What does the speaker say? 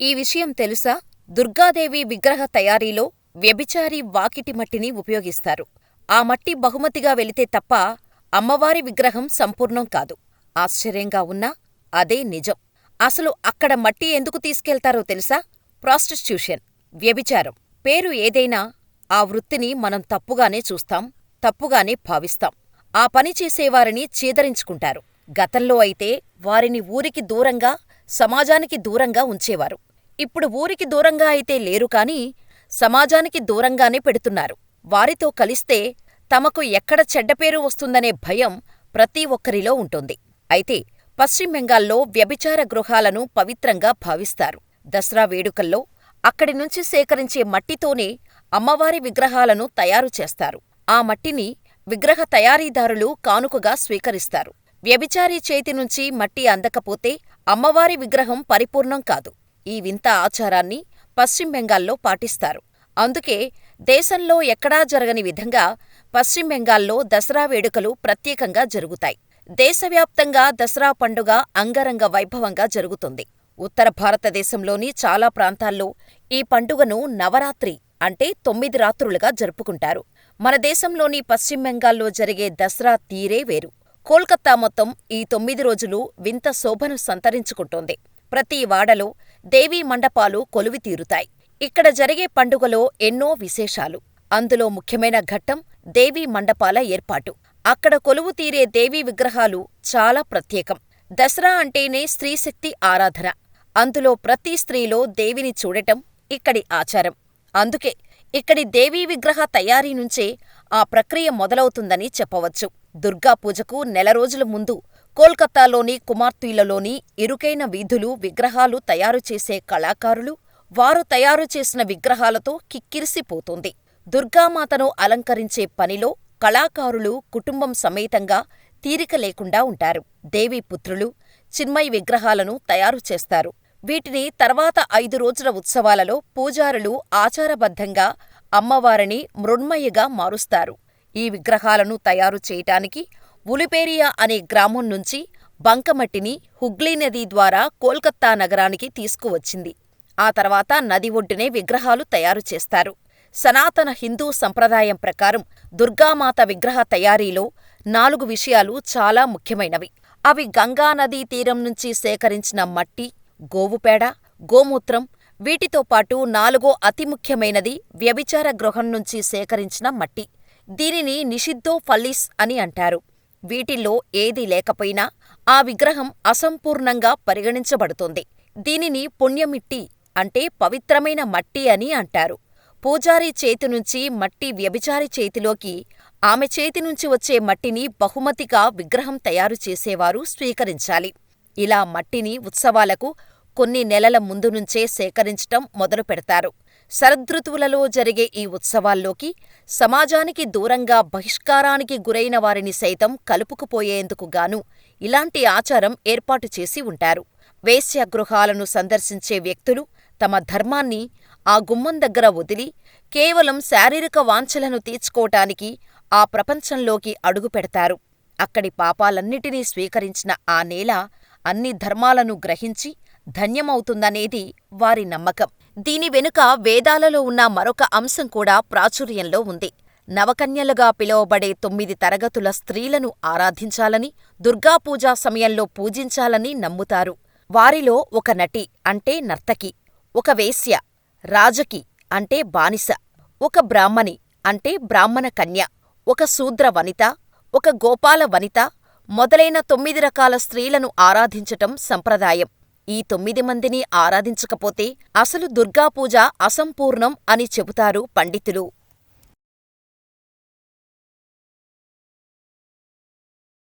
ఈ విషయం తెలుసా? దుర్గాదేవి విగ్రహ తయారీలో వ్యభిచారి వాకిటి మట్టిని ఉపయోగిస్తారు. ఆ మట్టి బహుమతిగా వెళితే తప్ప అమ్మవారి విగ్రహం సంపూర్ణం కాదు. ఆశ్చర్యంగా ఉన్నా అదే నిజం. అసలు అక్కడ మట్టి ఎందుకు తీసుకెళ్తారో తెలుసా? ప్రాస్టిట్యూషన్, వ్యభిచారం. పేరు ఏదైనా ఆ వృత్తిని మనం తప్పుగానే చూస్తాం, తప్పుగానే భావిస్తాం. ఆ పని చేసేవారిని చీదరించుకుంటారు. గతంలో అయితే వారిని ఊరికి దూరంగా, సమాజానికి దూరంగా ఉంచేవారు. ఇప్పుడు ఊరికి దూరంగా అయితే లేరు కాని సమాజానికి దూరంగానే పెడుతున్నారు. వారితో కలిస్తే తమకు ఎక్కడ చెడ్డపేరు వస్తుందనే భయం ప్రతి ఒక్కరిలో ఉంటుంది. అయితే పశ్చిమ బెంగాల్లో వ్యభిచార గృహాలను పవిత్రంగా భావిస్తారు. దసరా వేడుకల్లో అక్కడి నుంచి సేకరించే మట్టితోనే అమ్మవారి విగ్రహాలను తయారు చేస్తారు. ఆ మట్టిని విగ్రహ తయారీదారులు కానుకగా స్వీకరిస్తారు. వ్యభిచారి చేతి నుంచి మట్టి అందకపోతే అమ్మవారి విగ్రహం పరిపూర్ణం కాదు. ఈ వింత ఆచారాన్ని పశ్చిమ బెంగాల్లో పాటిస్తారు. అందుకే దేశంలో ఎక్కడా జరగని విధంగా పశ్చిమ బెంగాల్లో దసరా వేడుకలు ప్రత్యేకంగా జరుగుతాయి. దేశవ్యాప్తంగా దసరా పండుగ అంగరంగ వైభవంగా జరుగుతుంది. ఉత్తర భారతదేశంలోని చాలా ప్రాంతాల్లో ఈ పండుగను నవరాత్రి అంటే తొమ్మిది రాత్రులుగా జరుపుకుంటారు. మన దేశంలోని పశ్చిమ బెంగాల్లో జరిగే దసరా తీరే వేరు. కోల్కతా మొత్తం ఈ తొమ్మిది రోజులు వింత శోభను సంతరించుకుంటోంది. ప్రతి వాడలో దేవీ మండపాలు కొలువుతీరుతాయి. ఇక్కడ జరిగే పండుగలో ఎన్నో విశేషాలు. అందులో ముఖ్యమైన ఘట్టం దేవీ మండపాల ఏర్పాటు. అక్కడ కొలువుతీరే దేవీ విగ్రహాలు చాలా ప్రత్యేకం. దసరా అంటేనే స్త్రీశక్తి ఆరాధన. అందులో ప్రతి స్త్రీలో దేవిని చూడటం ఇక్కడి ఆచారం. అందుకే ఇక్కడి దేవీ విగ్రహ తయారీ నుంచే ఆ ప్రక్రియ మొదలవుతుందని చెప్పవచ్చు. దుర్గా పూజకు నెల రోజుల ముందు కోల్కతాలోని కుమార్తీలలోని ఇరుకైన వీధులు విగ్రహాలు తయారుచేసే కళాకారులు, వారు తయారుచేసిన విగ్రహాలతో కిక్కిరిసిపోతోంది. దుర్గామాతను అలంకరించే పనిలో కళాకారులు కుటుంబం సమేతంగా తీరిక లేకుండా ఉంటారు. దేవీ పుత్రులు, చిన్మయి విగ్రహాలను తయారు చేస్తారు. వీటిని తర్వాత ఐదు రోజుల ఉత్సవాలలో పూజారులు ఆచారబద్ధంగా అమ్మవారిని మృణ్మయిగా మారుస్తారు. ఈ విగ్రహాలను తయారు చేయటానికి ఉలుపేరియా అనే గ్రామం నుంచి బంకమట్టిని హుగ్లీ నది ద్వారా కోల్కతా నగరానికి తీసుకువచ్చింది. ఆ తర్వాత నది ఒడ్డునే విగ్రహాలు తయారు చేస్తారు. సనాతన హిందూ సంప్రదాయం ప్రకారం దుర్గామాత విగ్రహ తయారీలో నాలుగు విషయాలు చాలా ముఖ్యమైనవి. అవి గంగానదీ తీరం నుంచి సేకరించిన మట్టి, గోవుపేడ, గోమూత్రం. వీటితో పాటు నాలుగో అతి ముఖ్యమైనది వ్యభిచార గృహం నుంచి సేకరించిన మట్టి. దీనిని నిషిద్ధో ఫల్లీస్ అని అంటారు. వీటిల్లో ఏదీ లేకపోయినా ఆ విగ్రహం అసంపూర్ణంగా పరిగణించబడుతుంది. దీనిని పుణ్యమిట్టి అంటే పవిత్రమైన మట్టి అని అంటారు. పూజారి చేతినుంచి మట్టి వ్యభిచారి చేతిలోకి, ఆమె చేతినుంచి వచ్చే మట్టిని బహుమతిగా విగ్రహం తయారు చేసేవారు స్వీకరించాలి. ఇలా మట్టిని ఉత్సవాలకు కొన్ని నెలల ముందు నుంచే సేకరించటం మొదలుపెడతారు. శరదృతువులలో జరిగే ఈ ఉత్సవాల్లోకి సమాజానికి దూరంగా బహిష్కారానికి గురైన వారిని సైతం కలుపుకుపోయేందుకు గాను ఇలాంటి ఆచారం ఏర్పాటు చేసి ఉంటారు. వేశ్యాగృహాలను సందర్శించే వ్యక్తులు తమ ధర్మాన్ని ఆ గుమ్మం దగ్గర వదిలి కేవలం శారీరక వాంఛలను తీర్చుకోటానికి ఆ ప్రపంచంలోకి అడుగుపెడతారు. అక్కడి పాపాలన్నిటినీ స్వీకరించిన ఆ నేల అన్ని ధర్మాలను గ్రహించి ధన్యమవుతుందనేది వారి నమ్మకం. దీని వెనుక వేదాలలో ఉన్న మరొక అంశం కూడా ప్రాచుర్యంలో ఉంది. నవకన్యలుగా పిలువబడే తొమ్మిది తరగతుల స్త్రీలను ఆరాధించాలని, దుర్గాపూజ సమయంలో పూజించాలని నమ్ముతారు. వారిలో ఒక నటి అంటే నర్తకి, ఒక వేశ్య, రాజకి అంటే బానిస, ఒక బ్రాహ్మణి అంటే బ్రాహ్మణ కన్య, ఒక శూద్ర వనిత, ఒక గోపాల వనిత మొదలైన తొమ్మిది రకాల స్త్రీలను ఆరాధించటం సంప్రదాయం. ఈ తొమ్మిది మందిని ఆరాధించకపోతే అసలు దుర్గాపూజ అసంపూర్ణం అని చెబుతారు పండితులు.